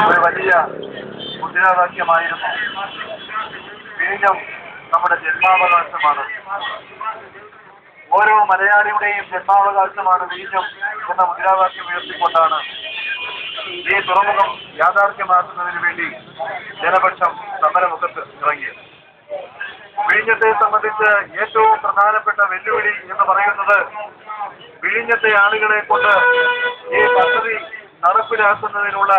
ഒരു വലിയ മുദ്രാവാക്യമായിരുന്നു. വീണ്ടും നമ്മുടെ ജന്മാവകാശമാണ്. ഓരോ മലയാളിയുടെയും ജന്മാവകാശമാണ് വീണ്ടും എന്ന മുദ്രാവാക്യം ഉയർത്തിക്കൊണ്ടാണ് ഈ തുറമുഖം യാഥാർത്ഥ്യമാക്കുന്നതിന് വേണ്ടി ജനപക്ഷം സമരമുഖത്ത് ഇറങ്ങിയത്. വിഴിഞ്ഞത്തെ സംബന്ധിച്ച് ഏറ്റവും പ്രധാനപ്പെട്ട വെല്ലുവിളി എന്ന് പറയുന്നത് വിഴിഞ്ഞത്തെ ആളുകളെ കൊണ്ട് ഈ പദ്ധതി നടപ്പിലാക്കുന്നതിനുള്ള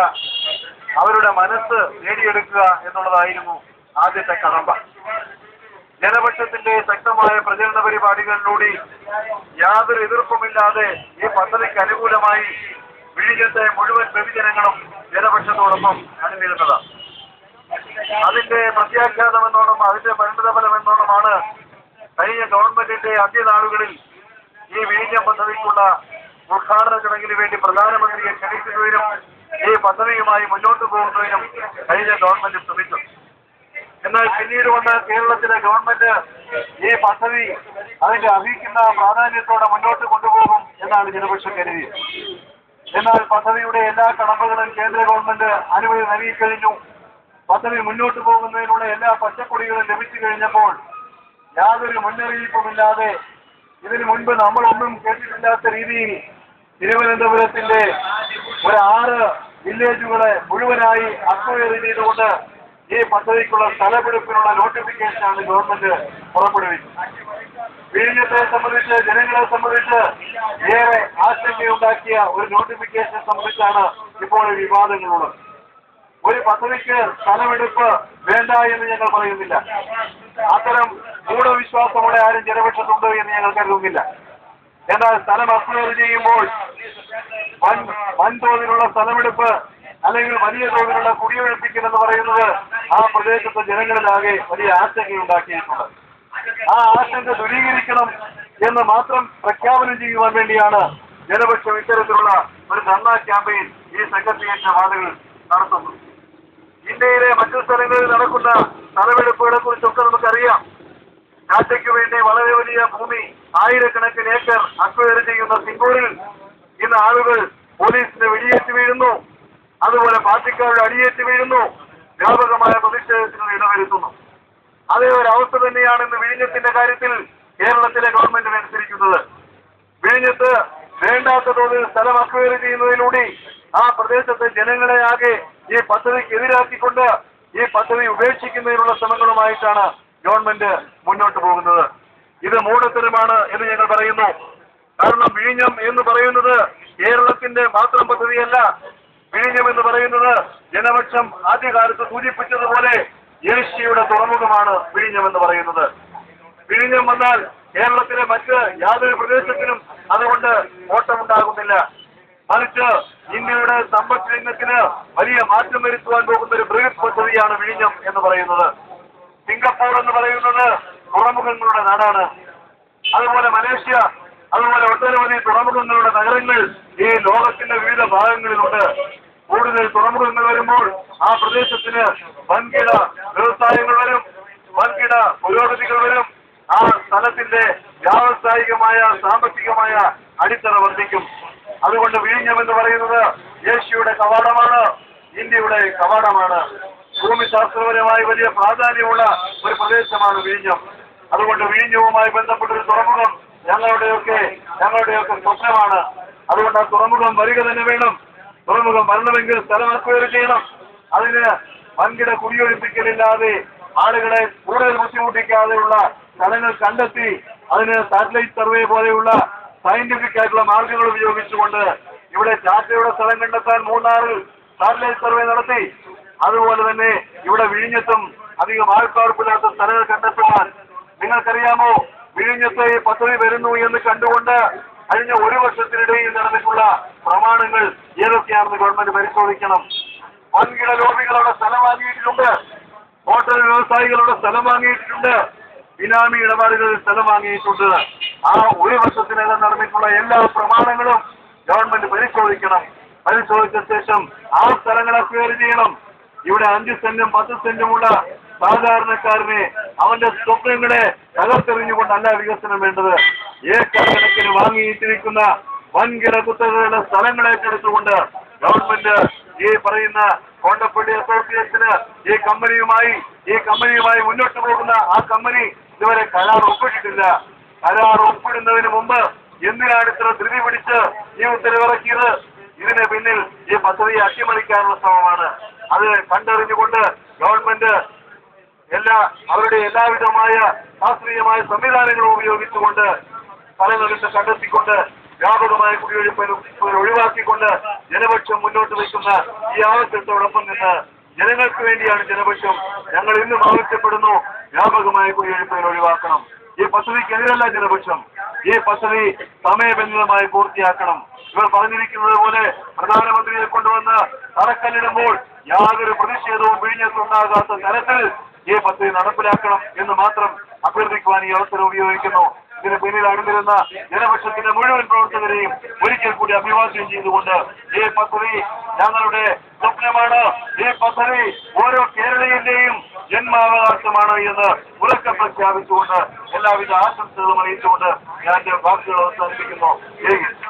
അവരുടെ മനസ്സ് നേടിയെടുക്കുക എന്നുള്ളതായിരുന്നു ആദ്യത്തെ കടമ്പ. ജനപക്ഷത്തിന്റെ ശക്തമായ പ്രചരണ പരിപാടികളിലൂടെ യാതൊരു എതിർപ്പുമില്ലാതെ ഈ പദ്ധതിക്ക് അനുകൂലമായി വിഴിഞ്ഞത്തെ മുഴുവൻ പ്രതിജനങ്ങളും ജനപക്ഷത്തോടൊപ്പം അണിനിരുന്നതാണ് അതിന്റെ പ്രത്യാഘാതം എന്നോണം അതിന്റെ പരിണിതഫലം എന്നോണമാണ് കഴിഞ്ഞ ഗവൺമെന്റിന്റെ അന്ത്യനാളുകളിൽ ഈ വിഴിഞ്ഞ പദ്ധതിക്കുള്ള ഉദ്ഘാടന ചടങ്ങിന് വേണ്ടി പ്രധാനമന്ത്രിയെ ക്ഷണിക്കുന്നതിനും ഈ പദ്ധതിയുമായി മുന്നോട്ട് പോകുന്നതിനും കഴിഞ്ഞ ഗവൺമെന്റ് ശ്രമിച്ചു. എന്നാൽ പിന്നീട് വന്ന കേരളത്തിലെ ഗവൺമെന്റ് ഈ പദ്ധതി അതിന്റെ അർഹിക്കുന്ന പ്രാധാന്യത്തോടെ മുന്നോട്ട് കൊണ്ടുപോകും എന്നാണ് ജനപക്ഷം കരുതിയത്. എന്നാൽ പദ്ധതിയുടെ എല്ലാ കടമ്പകളും കേന്ദ്ര ഗവൺമെന്റ് അനുമതി നൽകിക്കഴിഞ്ഞു. പദ്ധതി മുന്നോട്ട് പോകുന്നതിനുള്ള എല്ലാ പച്ചക്കൊടികളും ലഭിച്ചു കഴിഞ്ഞപ്പോൾ യാതൊരു മുന്നറിയിപ്പുമില്ലാതെ ഇതിനു മുൻപ് നമ്മളൊന്നും കേട്ടിട്ടില്ലാത്ത രീതിയിൽ തിരുവനന്തപുരത്തിന്റെ ഒരു ആറ് വില്ലേജുകളെ മുഴുവനായി അക്വയർ ചെയ്തുകൊണ്ട് ഈ പദ്ധതിക്കുള്ള സ്ഥലമെടുപ്പിനുള്ള നോട്ടിഫിക്കേഷനാണ് ഗവൺമെന്റ് പുറപ്പെടുവിച്ചത് വിഴിഞ്ഞത്തെ സംബന്ധിച്ച് ജനങ്ങളെ സംബന്ധിച്ച് ഏറെ ആശങ്കയുണ്ടാക്കിയ ഒരു നോട്ടിഫിക്കേഷനെ സംബന്ധിച്ചാണ് ഇപ്പോൾ വിവാദങ്ങളുള്ളത്. ഒരു പദ്ധതിക്ക് സ്ഥലമെടുപ്പ് വേണ്ട എന്ന് ഞങ്ങൾ പറയുന്നില്ല. അത്തരം ഗൂഢവിശ്വാസമുള്ള ആരും ജനപക്ഷത്തുണ്ട് എന്ന് ഞങ്ങൾ കരുതുന്നില്ല. എന്നാൽ സ്ഥലം അക്വയർ ചെയ്യുമ്പോൾ വൻ വൻതോതിലുള്ള സ്ഥലമെടുപ്പ് അല്ലെങ്കിൽ വലിയ തോതിലുള്ള കുടിയൊഴിപ്പിക്കൽ എന്ന് പറയുന്നത് ആ പ്രദേശത്തെ ജനങ്ങളിലാകെ വലിയ ആശങ്കയുണ്ടാക്കിയിട്ടുണ്ട് ആ ആശങ്ക ദൂരീകരിക്കണം എന്ന് മാത്രം പ്രഖ്യാപനം ചെയ്യുവാൻ വേണ്ടിയാണ് ജനപക്ഷം ഇത്തരത്തിലുള്ള ഒരു ധർണാ ക്യാമ്പയിൻ ഈ സെക്രട്ടേറിയറ്റ് ആളുകൾ നടത്തുന്നത്. ഇന്ത്യയിലെ മറ്റു സ്ഥലങ്ങളിൽ നടക്കുന്ന സ്ഥലമെടുപ്പുകളെ കുറിച്ചൊക്കെ നമുക്കറിയാം. ടാറ്റയ്ക്ക് വേണ്ടി വളരെ വലിയ ഭൂമി ആയിരക്കണക്കിന് ഏക്കർ അക്വയർ ചെയ്യുന്ന സിംഗൂരിൽ ഇന്ന് ആളുകൾ പോലീസിന് വെടിയേറ്റ് വീഴുന്നു. അതുപോലെ പാർട്ടിക്കാരുടെ അടിയേറ്റ് വീഴുന്നു. വ്യാപകമായ പ്രതിഷേധത്തിന് ഇടവരുത്തുന്നു. അതേ ഒരു അവസ്ഥ തന്നെയാണ് ഇന്ന് വിഴിഞ്ഞത്തിന്റെ കാര്യത്തിൽ കേരളത്തിലെ ഗവൺമെന്റ് അനുസരിക്കുന്നത്. വിഴിഞ്ഞത്ത് വേണ്ടാത്ത തോതിൽ സ്ഥലം അക്വയർ ചെയ്യുന്നതിലൂടെ ആ പ്രദേശത്തെ ജനങ്ങളെ ആകെ ഈ പദ്ധതിക്ക് എതിരാക്കിക്കൊണ്ട് ഈ പദ്ധതി ഉപേക്ഷിക്കുന്നതിനുള്ള ശ്രമങ്ങളുമായിട്ടാണ് ഗവൺമെന്റ് മുന്നോട്ട് പോകുന്നത്. ഇത് മൂഢത്തരമാണ് എന്ന് ഞങ്ങൾ പറയുന്നു. കാരണം വിഴിഞ്ഞം എന്ന് പറയുന്നത് കേരളത്തിന്റെ മാത്രം പദ്ധതിയല്ല. വിഴിഞ്ഞം എന്ന് പറയുന്നത് ജനപക്ഷം ആദ്യകാലത്ത് സൂചിപ്പിച്ചതുപോലെ ഏഷ്യയുടെ തുറമുഖമാണ് വിഴിഞ്ഞം എന്ന് പറയുന്നത്. വിഴിഞ്ഞം വന്നാൽ കേരളത്തിലെ മറ്റ് യാതൊരു പ്രദേശത്തിനും അതുകൊണ്ട് ഓട്ടമുണ്ടാകുന്നില്ല. മറിച്ച് ഇന്ത്യയുടെ സമ്പദ് രംഗത്തിന് വലിയ മാറ്റം വരുത്തുവാൻ പോകുന്ന ഒരു ബൃഹത് പദ്ധതിയാണ് വിഴിഞ്ഞം എന്ന് പറയുന്നത്. സിംഗപ്പൂർ എന്ന് പറയുന്നത് തുറമുഖങ്ങളുടെ നാടാണ്. അതുപോലെ മലേഷ്യ അതുപോലെ ഒട്ടനവധി തുറമുഖങ്ങളുടെ നഗരങ്ങൾ ഈ ലോകത്തിന്റെ വിവിധ ഭാഗങ്ങളിലുണ്ട്. കൂടുതൽ തുറമുഖങ്ങൾ വരുമ്പോൾ ആ പ്രദേശത്തിന് വൻകിട വ്യവസായങ്ങൾ വരും വൻകിട പുരോഗതികൾ വരും. ആ സ്ഥലത്തിന്റെ വ്യാവസായികമായ സാമ്പത്തികമായ അടിത്തറ വർദ്ധിക്കും. അതുകൊണ്ട് വിഴിഞ്ഞം എന്ന് പറയുന്നത് ഏഷ്യയുടെ കവാടമാണ് ഇന്ത്യയുടെ കവാടമാണ്. ഭൂമിശാസ്ത്രപരമായി വലിയ പ്രാധാന്യമുള്ള ഒരു പ്രദേശമാണ് വിഴിഞ്ഞം. അതുകൊണ്ട് വിഴിഞ്ഞവുമായി ബന്ധപ്പെട്ട ഒരു തുറമുഖം ഞങ്ങളുടെയൊക്കെ ഞങ്ങളുടെയൊക്കെ സ്വപ്നമാണ്. അതുകൊണ്ട് ആ തുറമുഖം വരിക തന്നെ വേണം. തുറമുഖം വരണമെങ്കിൽ സ്ഥലം ചെയ്യണം. അതിന് വൻകിട കുടിയൊഴിപ്പിക്കലില്ലാതെ ആളുകളെ കൂടുതൽ ബുദ്ധിമുട്ടിക്കാതെയുള്ള സ്ഥലങ്ങൾ കണ്ടെത്തി അതിന് സാറ്റലൈറ്റ് സർവേ പോലെയുള്ള സയന്റിഫിക് ആയിട്ടുള്ള മാർഗങ്ങൾ ഉപയോഗിച്ചുകൊണ്ട് ഇവിടെ ചാറ്റയുടെ സ്ഥലം കണ്ടെത്താൻ മൂന്നാറിൽ സാറ്റലൈറ്റ് സർവേ നടത്തി. അതുപോലെ തന്നെ ഇവിടെ വിഴിഞ്ഞത്തും അധികം ആൾക്കാർക്കില്ലാത്ത സ്ഥലങ്ങൾ കണ്ടെത്തുവാൻ നിങ്ങൾക്കറിയാമോ? വിഴിഞ്ഞത്ത് ഈ പദ്ധതി വരുന്നു എന്ന് കണ്ടുകൊണ്ട് കഴിഞ്ഞ ഒരു വർഷത്തിനിടയിൽ നടന്നിട്ടുള്ള പ്രമാണങ്ങൾ ഏതൊക്കെയാണെന്ന് ഗവൺമെന്റ് പരിശോധിക്കണം. വൻകിട ലോബികളുടെ സ്ഥലം വാങ്ങിയിട്ടുണ്ട്. ഹോട്ടൽ വ്യവസായികളുടെ സ്ഥലം വാങ്ങിയിട്ടുണ്ട്. ബിനാമി ഇടപാടുകളിൽ സ്ഥലം വാങ്ങിയിട്ടുണ്ട്. ആ ഒരു വർഷത്തിനകം നടന്നിട്ടുള്ള എല്ലാ പ്രമാണങ്ങളും ഗവൺമെന്റ് പരിശോധിക്കണം. പരിശോധിച്ച ശേഷം ആ സ്ഥലങ്ങൾ അക്വയർ ചെയ്യണം. ഇവിടെ അഞ്ച് സെന്റും പത്ത് സെന്റുമുള്ള സാധാരണക്കാരനെ അവന്റെ സ്വപ്നങ്ങളെ തകർത്തെറിഞ്ഞുകൊണ്ടല്ല വികസനം വേണ്ടത്. ഏക്കർ കണക്കിന് വാങ്ങിയിട്ടിരിക്കുന്ന വൻകിട കുത്തകളുടെ സ്ഥലങ്ങളെ എടുത്തുകൊണ്ട് ഗവൺമെന്റ് ഈ പറയുന്ന കോണ്ടപ്പള്ളി അസോസിയേഷന് ഈ കമ്പനിയുമായി ഈ കമ്പനിയുമായി മുന്നോട്ട് പോകുന്ന ആ കമ്പനി ഇതുവരെ കരാർ ഒപ്പിട്ടിട്ടില്ല. കരാർ ഒപ്പിടുന്നതിന് മുമ്പ് എന്തിനാണ് ഇത്ര ധൃതി പിടിച്ച് ഈ ഉത്തരവിറക്കിയത്? ഇതിന് പിന്നിൽ ഈ പദ്ധതിയെ അട്ടിമറിക്കാനുള്ള ശ്രമമാണ്. അത് കണ്ടറിഞ്ഞുകൊണ്ട് ഗവൺമെന്റ് എല്ലാ അവരുടെ എല്ലാവിധമായ ശാസ്ത്രീയമായ സംവിധാനങ്ങളും ഉപയോഗിച്ചുകൊണ്ട് സ്ഥലങ്ങളിട്ട് കണ്ടെത്തിക്കൊണ്ട് വ്യാപകമായ കുടിയൊഴിപ്പ് ഒഴിവാക്കിക്കൊണ്ട് ജനപക്ഷം മുന്നോട്ട് വയ്ക്കുന്ന ഈ ആവശ്യത്തോടൊപ്പം നിന്ന് ജനങ്ങൾക്ക് വേണ്ടിയാണ് ജനപക്ഷം ഞങ്ങൾ ഇന്നും ആവശ്യപ്പെടുന്നു വ്യാപകമായ കുടിയൊഴിപ്പുകൾ ഒഴിവാക്കണം. ഈ പദ്ധതിക്കെതിരല്ല ജനപക്ഷം. ഈ പദ്ധതി സമയബന്ധിതമായി പൂർത്തിയാക്കണം. ഇവർ പറഞ്ഞിരിക്കുന്നത് പോലെ പ്രധാനമന്ത്രിയെ കൊണ്ടുവന്ന് തറക്കല്ലിടുമ്പോൾ യാതൊരു പ്രതിഷേധവും പിഴിഞ്ഞത്തുണ്ടാകാത്ത തരത്തിൽ ഈ പദ്ധതി നടപ്പിലാക്കണം എന്ന് മാത്രം അഭ്യർത്ഥിക്കുവാൻ ഈ അവസരം ഉപയോഗിക്കുന്നു. ഇതിന് പിന്നിൽ അണിനിരുന്ന ജനപക്ഷത്തിന്റെ മുഴുവൻ പ്രവർത്തകരെയും ഒരിക്കൽ കൂടി അഭിവാദ്യം ചെയ്തുകൊണ്ട് ഈ പദ്ധതി ഞങ്ങളുടെ സ്വപ്നമാണ്. ഈ പദ്ധതി ഓരോ കേരളീയന്റെയും ജന്മാവകാശമാണ് എന്ന് ഉറക്കെ പ്രഖ്യാപിച്ചുകൊണ്ട് എല്ലാവിധ ആശംസകളും അറിയിച്ചുകൊണ്ട് ഞാൻ വാക്കുകൾ അവസാനിപ്പിക്കുന്നു.